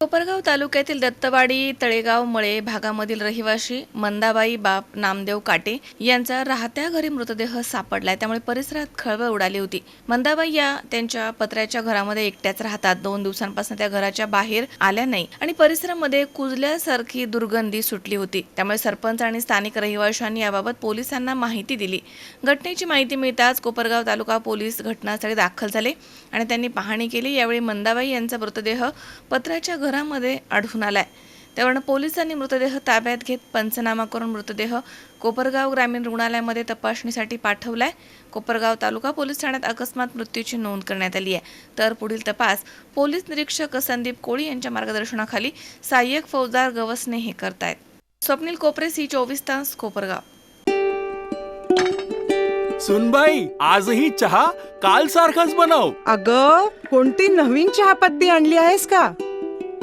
कोपरगाव तालुक्यातील दत्तवाडी तळेगाव मळे भागामधील रहिवाशी मंदाबाई बाप नामदेव काटे यांचा राहत्या घरी मृतदेह सापडलाय. त्यामुळे परिसरात खळबळ उडाली होती. मंदाबाई या त्यांच्या पत्र्याच्या घरामध्ये एकट्याच राहतात. दोन दिवसांपासून त्या घराच्या बाहेर आल्या नाही आणि परिसरामध्ये कुजल्यासारखी दुर्गंधी सुटली होती. त्यामुळे सरपंच आणि स्थानिक रहिवाशांनी याबाबत पोलिसांना माहिती दिली. घटनेची माहिती मिळताच कोपरगाव तालुका पोलीस घटनास्थळी दाखल झाले आणि त्यांनी पाहणी केली. यावेळी मंदाबाई यांचा मृतदेह पत्र्याच्या घरामध्ये आढळून आलाय. त्यावरून पोलिसांनी मृतदेह ताब्यात घेत पंचनामा करून मृतदेह कोपरगाव ग्रामीण रुग्णालयामध्ये तपासणीसाठी पाठवलाय. कोपरगाव तालुका पोलीस ठाण्यात अकस्मात मृत्यूची नोंद करण्यात आली आहे. तर पुढील तपास पोलीस निरीक्षक संदीप कोळी यांच्या मार्गदर्शनाखाली सहाय्यक फौजदार गवसने हे करतायत. स्वप्नील कोपरे सी चोवीस तास कोपरगाव. सुनबाई आजही चहा काल सारखाच बनव. अग कोणती नवीन चहापत्ती आणली आहेस का?